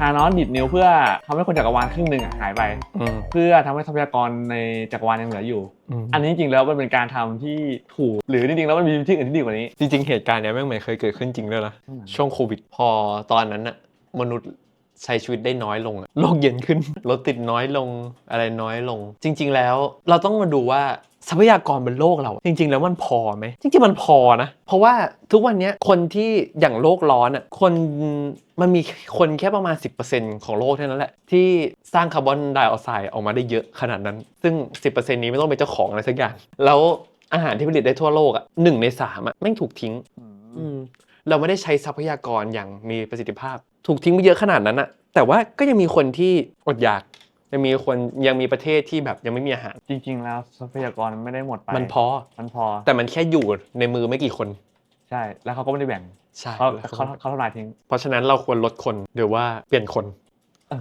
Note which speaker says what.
Speaker 1: ธานอสดิดนิ้วเพื่อทำให้คนจักรวาลครึ่งหนึ่งอะหายไป
Speaker 2: อืม
Speaker 1: เพื่อทำให้ทรัพยากรในจักรวาลยังเหลืออยู่
Speaker 2: อืม
Speaker 1: อันนี้จริงๆแล้วมันเป็นการทำที่ถูก หรือจริงๆแล้วมันมีที่อื่นที่ดีกว่านี้
Speaker 2: จริงๆ เหตุการณ์เนี้ยแม่งเหมือนเคยเกิดขึ้นจริงด้วยนะ
Speaker 1: อืม
Speaker 2: ช่วงโควิดพอตอนนั้นอะมนุษย์ใช้ชีวิตได้น้อยลงอะโลกเย็นขึ้น รถติดน้อยลงอะไรน้อยลง จริง ๆ แล้วเราต้องมาดูว่า ทรัพยากรบนโลกเรา จริง ๆ แล้วมันพอไหมจริงๆมันพอนะ เพราะว่าทุกวันเนี้ยคนที่อย่างโลกร้อนอะคนมันมีคนแค่ประมาณ 10%ของโลกเท่านั้นแหละ ที่สร้างคาร์บอนไดออกไซด์ออกมาได้เยอะขนาดนั้น ซึ่ง 10%นี้ไม่ต้องเป็นเจ้าของอะไรสักอย่าง แล้วอาหารที่ผลิตได้ทั่วโลกอะหนึ่งในสามอะแม่งถูกทิ้งอืมเราไม่ได้ใช้ทรัพยากรอย่างมีประสิทธิภาพ ถูกทิ้งไปเยอะขนาดนั้นอะแต่ว่าก็ยังมีคนที่อดอยาก ยังมีคนยังมีประเทศที่แบบยังไม่มีอาหาร
Speaker 1: จริง ๆ แล้วทรัพยากรไม่ได้หมดไป
Speaker 2: มันพอ
Speaker 1: มันพอ
Speaker 2: แต่มันแค่อยู่ในมือไม่กี่คน
Speaker 1: ใช่ แล้วเขาก็ไม่ได้แบ่ง
Speaker 2: ใช่
Speaker 1: เขาเขาเขาทำลายทิ้ง
Speaker 2: เพราะฉะนั้นเราควรลดคนหรือว่าเปลี่ยนคน
Speaker 1: เออ